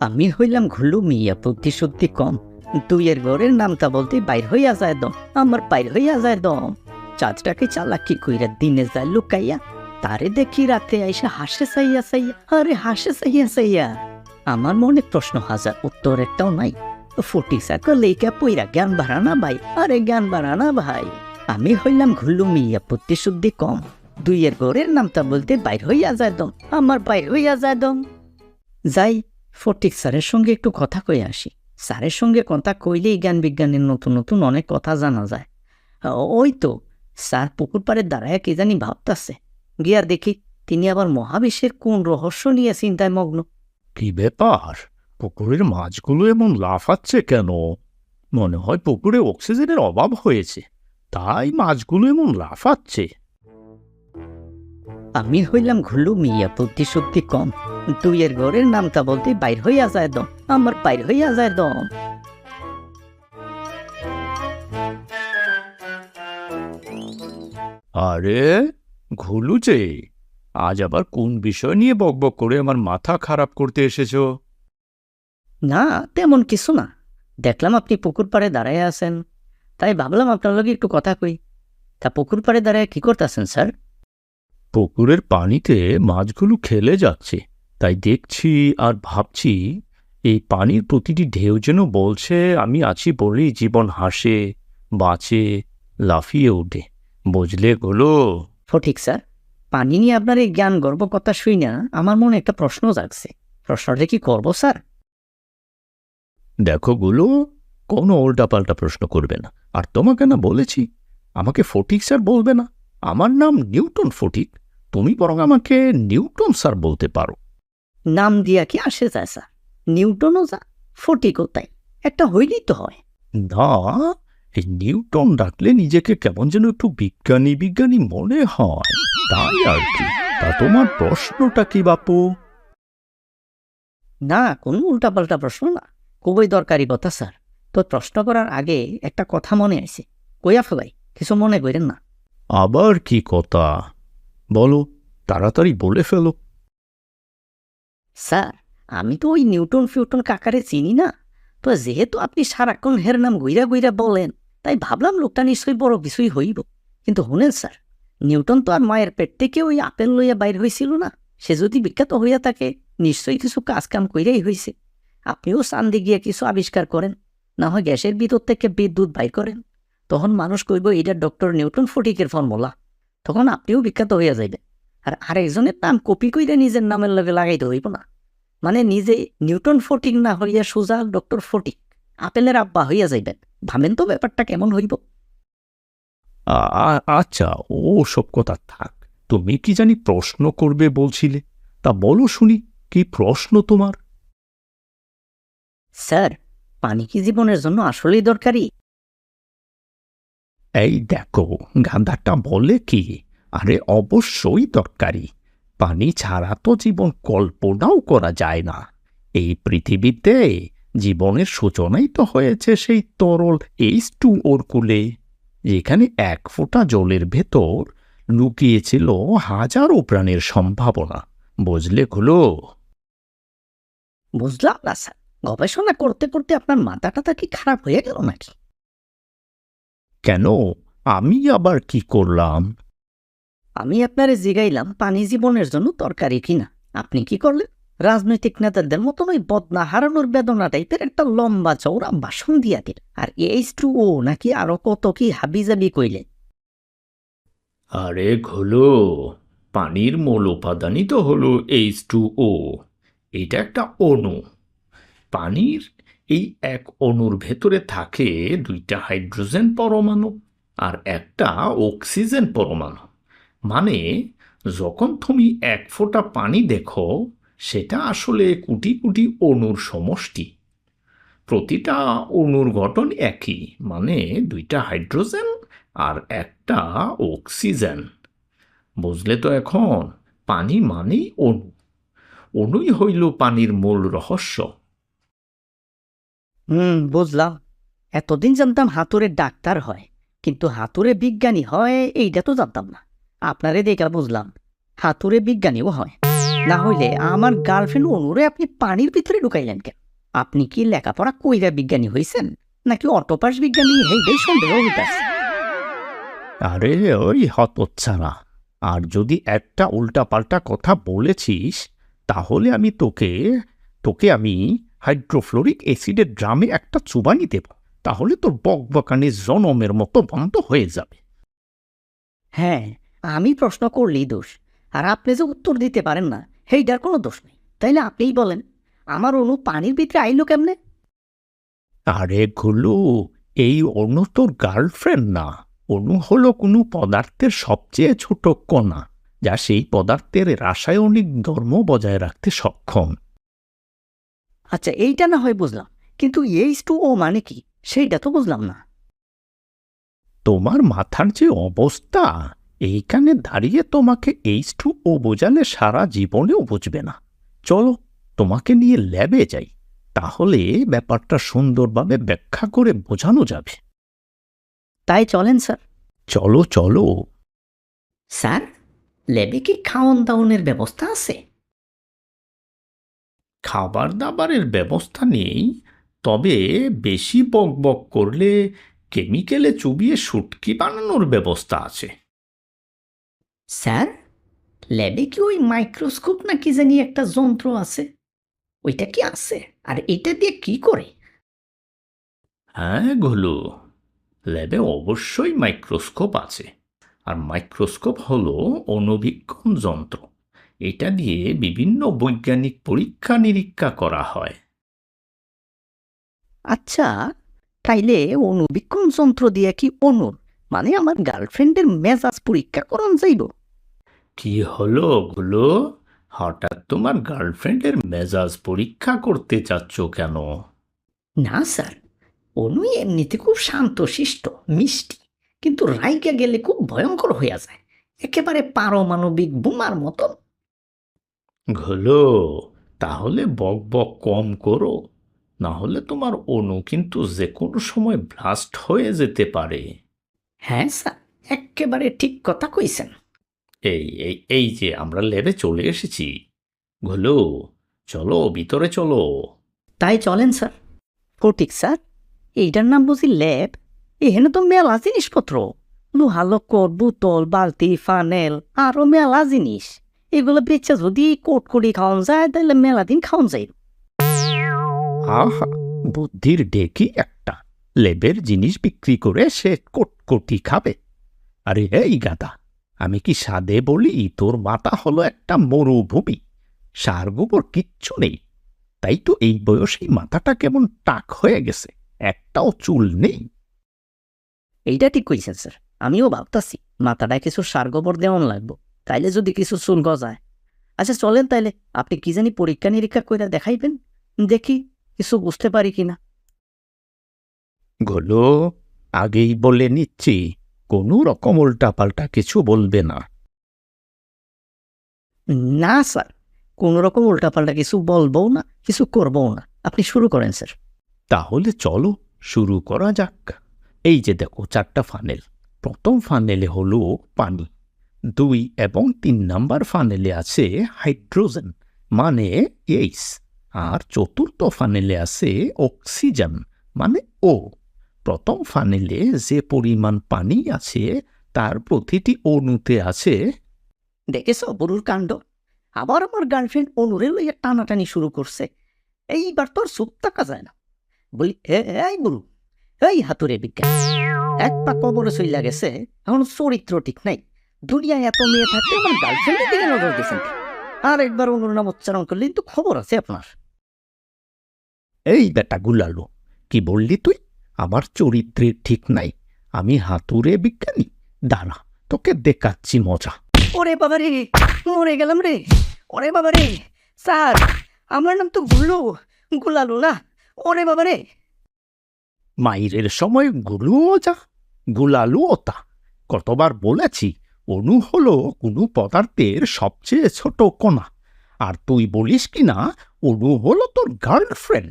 আমি হইলাম ঘুলু মিয়া সত্যি কম। দুইয়ের ঘরের নামটা বলতে বাইর হইয়া যায় দম, আমার বাইর হইয়া যায় দম। চাঁদটাকে চালাকি কইরা দিনে যায় লুকাইয়া, তারে দেখি রাতে আইসা হাসে সাইয়া সাইয়া আরে হাসে সাইয়া সাইয়া আমার মনে প্রশ্ন হাজার, উত্তর একটাও নাই। ফুটি সাকা লেখা পইরা জ্ঞান বাড়ানা ভাই, আরে জ্ঞান বাড়ানা ভাই। আমি হইলাম ঘুল্লু মিয়া, বুদ্ধি শুদ্ধি কম। দুইয়ের ঘরের নামটা বলতে বাইর হইয়া যায় দম, আমার বাইর হইয়া যায় দম। যাই ফটিক স্যারের সঙ্গে একটু কথা কয়ে আসি। স্যারের সঙ্গে কথা কইলেই জ্ঞান বিজ্ঞানের নতুন নতুন অনেক কথা জানা যায়। ওই তো, স্যার পুকুর পাড়ের দাঁড়ায় কে জানি ভাবতাছে। গিয়ার দেখি তিনি আবার মহাবিশ্বের কোন রহস্য নিয়ে চিন্তায় মগ্ন। কি ব্যাপার? পুকুরের মাছগুলো এমন লাফাচ্ছে কেন? মনে হয় পুকুরে অক্সিজেনের অভাব হয়েছে। তাই মাছগুলো এমন লাফাচ্ছে। আমি হইলাম ঘুলু মিয়া বুদ্ধি সত্যি কম। এর ঘরের নামটা বলতে বাইর হইয়া যায় দম আমার বাইর হইয়া যায় দম। আরে ঘুলু যে আজ আবার কোন বিষয় নিয়ে বকবক করে আমার মাথা খারাপ করতে এসেছ? না তেমন কিছু না। দেখলাম আপনি পুকুর পাড়ে দাঁড়ায় আছেন। তাই ভাবলাম আপনার লগে একটু কথা কই। তা পুকুর পাড়ে দাঁড়ায় কি করতেছেন স্যার? পুকুরের পানিতে মাছগুলো খেলে যাচ্ছে। তাই দেখছি আর ভাবছি এই পানির প্রতিটি ঢেউ যেন বলছে আমি আছি বলেই জীবন হাসে বাঁচে লাফিয়ে ওঠে। বুঝলে গুলো? সঠিক স্যার। পানি নিয়ে আপনার এই জ্ঞান গর্ব কথা শুই না আমার মনে একটা প্রশ্ন জাগছে। প্রশ্নটা কি করব স্যার? দেখো গুলো কোনো উল্টাপাল্টা প্রশ্ন করবে না। আর তোমাকে না বলেছি আমাকে ফটিক স্যার বলবে না। আমার নাম নিউটন ফটিক। তুমি বরং আমাকে নিউটন স্যার বলতে পারো। নাম দিয়া কি আসে যায় স্যার? নিউটনও যা ফটিকও তাই। একটা হইলেই তো হয়। না এই নিউটন ডাকলে নিজেকে কেমন যেন একটু বিজ্ঞানী বিজ্ঞানী মনে হয়। তাই আর কি তা তোমার প্রশ্নটা কি বাপু? না কোনো উল্টাপাল্টা প্রশ্ন না। খুবই দরকারি কথা স্যার। তো প্রশ্ন করার আগে একটা কথা মনে আছে। কইয়া ফেলাই কিছু মনে করেন না। আবার কি কথা? বলো, তাড়াতাড়ি বলে ফেলো। স্যার, আমি তো ওই নিউটন ফিউটন কাকারে চিনি না। তো যেহেতু আপনি সারাক্ষণ হের নাম গুইরা গুইরা বলেন, তাই ভাবলাম লোকটা নিশ্চয়ই বড় কিছুই হইব। কিন্তু শুনেন স্যার, নিউটন তো আর মায়ের পেট থেকে ওই আপেল লইয়া বাইর হয়েছিল না। সে যদি বিখ্যাত হইয়া থাকে, নিশ্চয়ই কিছু কাজ কাম কইরাই হয়েছে আপনিও চান্দে গিয়ে কিছু আবিষ্কার করেন, না হয় গ্যাসের ভিতর থেকে বিদ্যুৎ বাইর করেন। তখন মানুষ কইব এটা ডক্টর নিউটন ফটিকের ফর্মুলা। তখন আপনিও বিখ্যাত হইয়া যাইবেন। আর আরেকজনের নাম কপি কইরা নিজের নামের লগে লাগাইতে হইব না। মানে নিজে নিউটন ফটিক না হইয়া সোজা ডক্টর ফটিক আপেলের আব্বা হইয়া যাইবেন। ভাবেন তো ব্যাপারটা কেমন হইব? আচ্ছা ও সব কথা থাক। তুমি কি জানি প্রশ্ন করবে বলছিলে? তা বলো শুনি কি প্রশ্ন তোমার? স্যার পানি কি জীবনের জন্য আসলেই দরকারি? এই দেখো গান্ধারটা বলে কি? আরে অবশ্যই দরকারি। পানি ছাড়া তো জীবন কল্পনাও করা যায় না। এই পৃথিবীতে জীবনের সূচনাই তো হয়েছে সেই তরল এইচ টু ওর কুলে। যেখানে এক ফোঁটা জলের ভেতর লুকিয়েছিল হাজারো প্রাণের সম্ভাবনা। বুঝলে গুলো বুঝলাম না স্যার। গবেষণা করতে করতে আপনার মাথা টাথা কি খারাপ হয়ে গেল নাকি? কেন? আমি আবার কি করলাম? আমি আপনারে জিগাইলাম পানি জীবনের জন্য তরকারি কিনা। আপনি কি করলেন? রাজনৈতিক নেতাদের মতন ওই বদনা হারানোর বেদনা টাইপের একটা লম্বা চৌড়া ভাষণ দিয়া দিল আর এইচ টু ও নাকি আরও কত কি হাবিজাবি কইলেন। আরে ঘোলো পানির মূল উপাদানই তো হলো এইচ টু ও এটা একটা অণু পানির এই এক অণুর ভেতরে থাকে দুইটা হাইড্রোজেন পরমাণু আর একটা অক্সিজেন পরমাণু। মানে যখন তুমি এক ফোঁটা পানি দেখো, সেটা আসলে কোটি কোটি অণুর সমষ্টি। প্রতিটা অণুর গঠন একই মানে দুইটা হাইড্রোজেন আর একটা অক্সিজেন। বুঝলে তো এখন? পানি মানেই অণু। অণুই হইল পানির মূল রহস্য। হুম, বুঝলাম। এতদিন জানতাম হাতুরে ডাক্তার হয়, কিন্তু হাতুরে বিজ্ঞানী হয় এইটা তো জানতাম না। আপনারে দেখা বুঝলাম হাতুরে বিজ্ঞানীও হয়। না হইলে আমার গার্লফ্রেন্ড অনুরে আপনি পানির ভিতরে ঢুকাইলেন কেন? আপনি কি লেখাপড়া কইরা বিজ্ঞানী হইছেন, নাকি অটোপাস বিজ্ঞানী হেইটাই সন্দেহ হইতাছে? আরে, ওই হতচ্ছাড়া। আর যদি একটা উল্টাপাল্টা কথা বলেছিস, তাহলে আমি তোকে তোকে আমি হাইড্রোফ্লোরিক অ্যাসিডের ড্রামে একটা চুবানি দেব তাহলে তোর বকবকানি জনমের মতো বন্ধ হয়ে যাবে। হ্যাঁ আমি প্রশ্ন করলেই দোষ। আর আপনি যে উত্তর দিতে পারেন না সেইটার কোনো দোষ নেই। তাইলে আপনিই বলেন আমার অনু পানির ভিতরে আইলো কেমনে? আরে গুলু এই অনু তোর গার্লফ্রেন্ড না। অনু হলো কোনো পদার্থের সবচেয়ে ছোট কণা যা সেই পদার্থের রাসায়নিক ধর্ম বজায় রাখতে সক্ষম। আচ্ছা এইটা না হয় বুঝলাম। কিন্তু এইচ টু ও মানে কি? সেইটা তো বুঝলাম না। তোমার মাথার যে অবস্থা এইখানে দাঁড়িয়ে তোমাকে এইচ টু ও বোঝালে সারা জীবনেও বুঝবে না। চলো তোমাকে নিয়ে ল্যাবে যাই। তাহলে ব্যাপারটা সুন্দরভাবে ব্যাখ্যা করে বোঝানো যাবে। তাই চলেন স্যার। চলো চলো। স্যার ল্যাবে কি খাওয়ান দাওয়ানের ব্যবস্থা আছে? খাবার দাবারের ব্যবস্থা নেই তবে বেশি বক বক করলে কেমিক্যালে চুবিয়ে শুটকি বানানোর ব্যবস্থা আছে। স্যার ল্যাবে কি ওই মাইক্রোস্কোপ না কি জানি একটা যন্ত্র আছে? ওইটা কি আছে? আর এটা দিয়ে কি করে? হ্যাঁ গোলু ল্যাবে অবশ্যই মাইক্রোস্কোপ আছে। আর মাইক্রোস্কোপ হলো অণুবীক্ষণ যন্ত্র। এটা দিয়ে বিভিন্ন বৈজ্ঞানিক পরীক্ষা নিরীক্ষা করা হয়। আচ্ছা তাইলে অনুবীক্ষণ যন্ত্র দিয়ে কি অনুর? মানে আমার গার্লফ্রেন্ডের মেজাজ পরীক্ষা করন যাইব। কি হলো গুলো? হঠাৎ তোমার গার্লফ্রেন্ডের মেজাজ পরীক্ষা করতে চাচ্ছ কেন? না স্যার অনু এমনিতে খুব শান্তশিষ্ট মিষ্টি কিন্তু রাইকা গেলে খুব ভয়ঙ্কর হইয়া যায়। একেবারে পারমাণবিক বোমার মতন। ঘলো তাহলে বক বক কম করো। না হলে তোমার অনু কিন্তু যে কোনো সময় ব্লাস্ট হয়ে যেতে পারে। হ্যাঁ স্যার একেবারে ঠিক কথা কইছেন। এই এই এই যে আমরা ল্যাবে চলে এসেছি। ঘলো চলো ভিতরে চলো। তাই চলেন স্যার। ফটিক স্যার এইটার নাম বুঝি ল্যাব? এখানে তো মেলা জিনিসপত্র। লোহা লক্কর বোতল বালতি ফানেল আরও মেলা জিনিস। এগুলো বেচা যদি কোট করে খাওয়ান যায় তাহলে মেলা দিন খাওয়ান যায়। আহা বুদ্ধির ডেকি একটা। লেবের জিনিস বিক্রি করে সে কোটকোটি খাবে। আরে এই গাদা আমি কি সাদে বলি? তোর মাথা হলো একটা মরুভূমি। সার গোবর কিচ্ছু নেই। তাই তো এই বয়সেই মাথাটা কেমন টাক হয়ে গেছে। একটাও চুল নেই। এইটা ঠিক কইছেন স্যার। আমিও ভাবতাছি মাথাটায় কিছু সার গোবর দেওয়ান লাগবো। তাইলে যদি কিছু চুল গজায়। আচ্ছা চলেন তাইলে আপনি কি জানি পরীক্ষা নিরীক্ষা করে দেখাইবেন? দেখি কিছু বুঝতে পারি কিনা। গোলো আগেই বলে নিচ্ছি কোনো রকম উল্টাপাল্টা কিছু বলবে না। না স্যার কোনো রকম উল্টাপাল্টা কিছু বলবও না কিছু করবও না। আপনি শুরু করেন স্যার। তাহলে চলো শুরু করা যাক। এই যে দেখো চারটা ফানেল প্রথম ফানেলে হলো পানি। দুই এবং তিন নাম্বার ফানেলে আছে হাইড্রোজেন মানে এইস আর চতুর্থ ফানেলে আছে অক্সিজেন মানে ও প্রথম ফানেলে যে পরিমাণ পানি আছে তার প্রতিটি অণুতে আছে দেখেছ বরুর কাণ্ড? আবার আমার গার্লফ্রেন্ড অনুরে লইয়া টানাটানি শুরু করছে। এইবার তোর চুপ থাকা যায় না। বলি "এ, এই বরু এই হাতুরে বিজ্ঞান এক পা কবরে চইলা গেছে এখন চরিত্র ঠিক নাই। দুনিয়ায় এত মেয়ে থাকতে আমার গার্লফ্রেন্ডের দিকে নজর দিয়েছেন আর একবার অনুর নাম উচ্চারণ করলে তো খবর আছে আপনার। এই বেটা গুলালো, কি বললি তুই? আমার চরিত্রের ঠিক নাই। আমি হাতুরে বিজ্ঞানী। দাঁড়া, তোকে দেখাচ্ছি মজা। ওরে বাবা রে, মরে গেলাম রে। ওরে বাবা রে, স্যার, আমার নাম তো গুল্লু, গুলালু না। ওরে বাবা রে। মাইরের সময় গুলুও যা গুলালুও তা কতবার বলেছি অণু হলো কোনো পদার্থের সবচেয়ে ছোট কণা। আর তুই বলিস কি না অণু হলো তোর গার্লফ্রেন্ড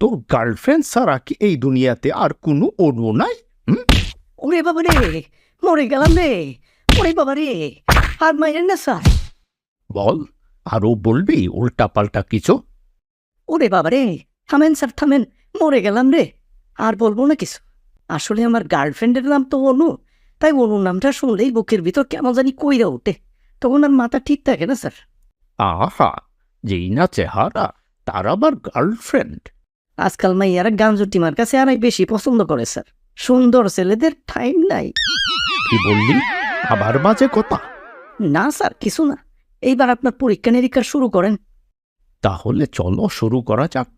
তোর গার্লফ্রেন্ড ছাড়া কি এই দুনিয়াতে আর কোনো অণু নাই? ওরে বাবা রে মরে গেলাম রে ওরে বাবা রে আর মাইরেন না স্যার। বল আরও বলবি উল্টা পাল্টা কিছু? ওরে বাবা রে থামেন স্যার থামেন মরে গেলাম রে আর বলব না কিছু। আসলে আমার গার্লফ্রেন্ডের নাম তো অনু তাই অনু নামটা শুনলেই বুকের ভিতর কেমন জানি কইরা ওঠে। তখন আর মাথা ঠিক থাকে না স্যার। আহা যেই না চেহারা তার আবার গার্লফ্রেন্ড আজকাল মাইয়ারা গাঞ্জু টিমার কাছে আরাই বেশি পছন্দ করে স্যার। সুন্দর ছেলেদের টাইম নাই। কি বললি? আবার বাজে কথা। না স্যার কিছু না। এইবার আপনার পরীক্ষা নিরীক্ষা শুরু করেন। তাহলে চলো শুরু করা যাক।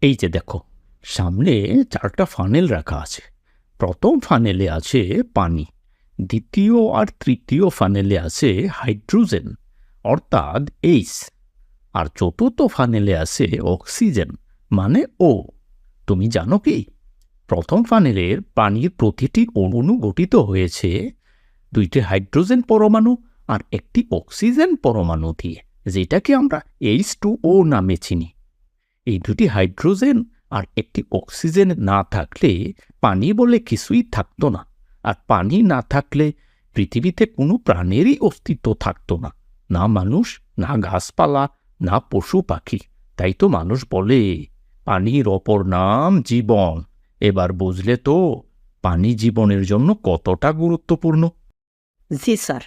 এই যে দেখো সামনে চারটা ফানেল রাখা আছে। প্রথম ফানেলে আছে পানি। দ্বিতীয় আর তৃতীয় ফানেলে আছে হাইড্রোজেন অর্থাৎ এইস আর চতুর্থ ফানেলে আছে অক্সিজেন মানে ও তুমি জানো কি? প্রথম ফানেলের পানির প্রতিটি অণু গঠিত হয়েছে দুইটি হাইড্রোজেন পরমাণু আর একটি অক্সিজেন পরমাণু দিয়ে, যেটাকে আমরা এইচ টু ও নামে চিনি। এই দুটি হাইড্রোজেন আর একটি অক্সিজেন না থাকলে পানি বলে কিছুই থাকতো না। আর পানি না থাকলে পৃথিবীতে কোনো প্রাণেরই অস্তিত্ব থাকত না। না মানুষ, না গাছপালা, না পশু পাখি। তাই তো মানুষ বলে, পানির অপর নাম জীবন। এবার বুঝলে তো পানি জীবনের জন্য কতটা গুরুত্বপূর্ণ। জি স্যার,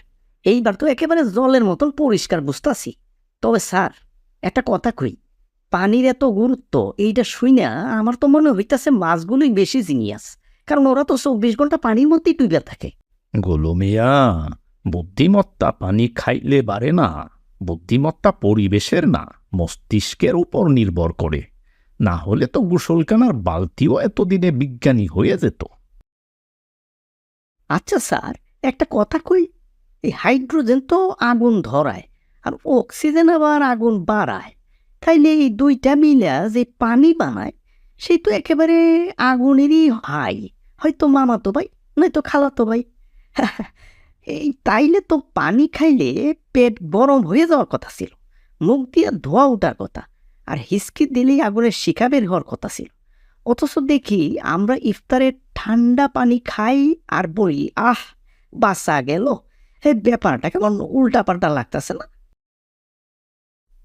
এইবার তো একেবারে জলের মতন পরিষ্কার বুঝতাছি। তবে স্যার, একটা কথা কই, পানির এত গুরুত্ব, এইটা শুই না আমার তো মনে হইতাছে মাছগুলোই বেশি জিনিয়াস। কারণ ওরা তো চব্বিশ ঘণ্টা পানির মধ্যেই ডুবে থাকে। গোলমিয়া বুদ্ধিমত্তা পানি খাইলে বাড়ে না বুদ্ধিমত্তা পরিবেশের না মস্তিষ্কের উপর নির্ভর করে। না হলে তো গোসলখানার বালতিও এতদিনে বিজ্ঞানী হয়ে যেত। আচ্ছা স্যার একটা কথা কই এই হাইড্রোজেন তো আগুন ধরায় আর অক্সিজেন আবার আগুন বাড়ায়। তাইলে এই দুইটা মিলা যে পানি বানায় সেই তো একেবারে আগুনেরই হাই। হয়তো মামাতো ভাই, নয়তো খালাতো ভাই। এই তাইলে তো পানি খাইলে পেট গরম হয়ে যাওয়ার কথা ছিল। মুখ দিয়ে ধোয়া ওঠার কথা, আর হিসকি দিলেই আগুনের শিখা বের হওয়ার কথা ছিল। অথচ দেখি আমরা ইফতারে ঠান্ডা পানি খাই আর বলি, আহ বাসা গেল। হে, ব্যাপারটা কেমন উল্টা পাল্টা লাগতেছে না?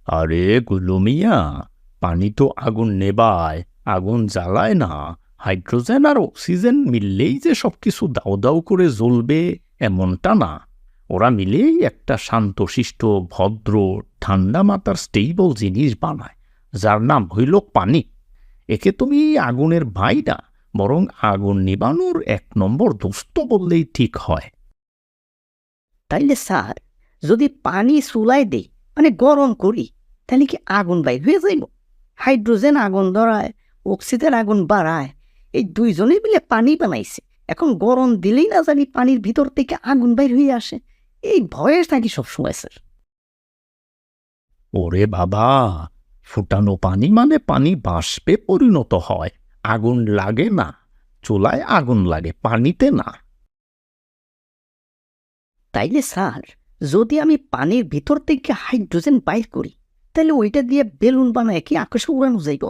আরে গুলমিয়া, পানি তো আগুন নেবায়, আগুন জ্বালায় না। হাইড্রোজেন আর অক্সিজেন মিললেই যে সব কিছু দাও দাও করে জ্বলবে এমনটা না। ওরা মিলেই একটা শান্তশিষ্ট, ভদ্র, ঠান্ডা মাতার স্টেবল জিনিস বানায়, যার নাম হইল পানি। একে তুমি আগুনের ভাই না বরং আগুন নিবানোর এক নম্বর দোস্ত বললেই ঠিক হয়। তাইলে স্যার, যদি পানি চুলাই দেই মানে গরম করি তাহলে কি আগুন বাইর হয়ে যাইব? হাইড্রোজেন আগুন ধরায়, অক্সিজেন আগুন বাড়ায়। এই দুইজনে মিলে পানি বানাইছে। এখন গরম দিলেই না জানি পানির ভিতর থেকে আগুন বাইর হয়ে আসে। এই ভয়ে থাকি সবসময় স্যার। ওরে বাবা ফুটানো পানি মানে পানি বাষ্পে পরিণত হয়। আগুন লাগে না চুলায় আগুন লাগে পানিতে না। তাইলে স্যার যদি আমি পানির ভিতর থেকে হাইড্রোজেন বাইর করি তাহলে ওইটা দিয়ে বেলুন বানায় কি আকাশে উড়ানো যাইব?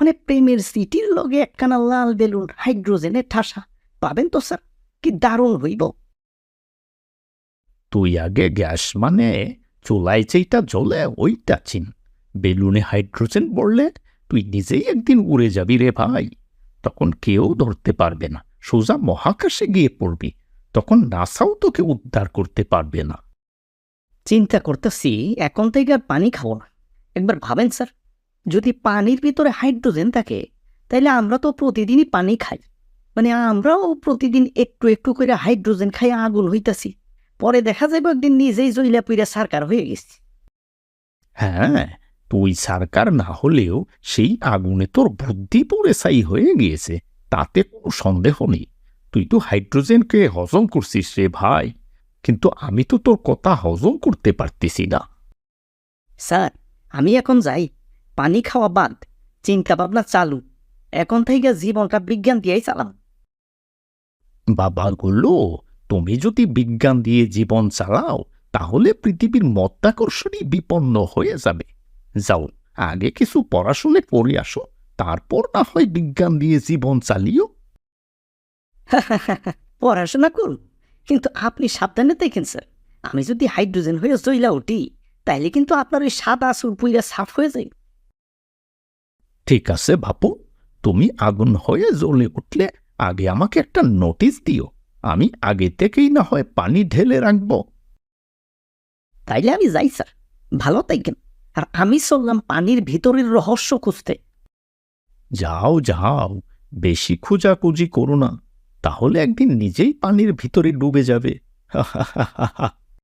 মানে প্রেমের সিটির লগে একখানা লাল বেলুন হাইড্রোজেনের ঠাসা। পাবেন তো স্যার? কি দারুণ হইব। তুই আগে গ্যাস মানে চুলায় যেইটা জ্বলে ওইটা চিন। বেলুনে হাইড্রোজেন পড়লে তুই নিজেই একদিন উড়ে যাবি রে ভাই। তখন কেউ ধরতে পারবে না। সোজা মহাকাশে গিয়ে পড়বি। তখন নাসাও তোকে উদ্ধার করতে পারবে না। চিন্তা করতেছি এখন থেকে আর পানি খাব না। একবার ভাবেন স্যার? যদি পানির ভিতরে হাইড্রোজেন থাকে তাহলে আমরা তো প্রতিদিনই পানি খাই। মানে আমরাও প্রতিদিন একটু একটু করে হাইড্রোজেন খাই আগুন হইতাছি। পরে দেখা যাবে একদিন নিজেই জইলা পুইরা সারকার হয়ে গেছি। হ্যাঁ তুই সরকার না হলেও সেই আগুনে তোর বুদ্ধি পড়ে ছাই হয়ে গিয়েছে তাতে কোনো সন্দেহ নেই। তুই তো হাইড্রোজেনকে হজম করছিস রে ভাই কিন্তু আমি তো তোর কথা হজম করতে পারতেছি না। স্যার আমি এখন যাই। পানি খাওয়া বাদ চিন্তা ভাবনা চালু। এখন থেকে জীবনটা বিজ্ঞান দিয়েই চালাম বাবাগুলো তুমি যদি বিজ্ঞান দিয়ে জীবন চালাও তাহলে পৃথিবীর মধ্যাকর্ষণই বিপন্ন হয়ে যাবে। যাও আগে কিছু পড়াশুনে করে আসো তারপর না হয় বিজ্ঞান দিয়ে জীবন চালিও। পড়াশোনা করুন কিন্তু আপনি সাবধানে দেখেন স্যার আমি যদি হাইড্রোজেন হয়ে জইলা উঠি তাইলে কিন্তু আপনার ওই সাদা সুর পুইরা সাফ হয়ে যায়। ঠিক আছে বাপু। তুমি আগুন হয়ে জ্বলে উঠলে আগে আমাকে একটা নোটিশ দিও। আমি আগে থেকেই না হয় পানি ঢেলে রাখব। তাইলে আমি যাই স্যার। ভালো থাকেন আর আমি চললাম পানির ভিতরের রহস্য খুঁজতে। যাও যাও। বেশি খোঁজাখুঁজি করো না। তাহলে একদিন নিজেই পানির ভিতরে ডুবে যাবে।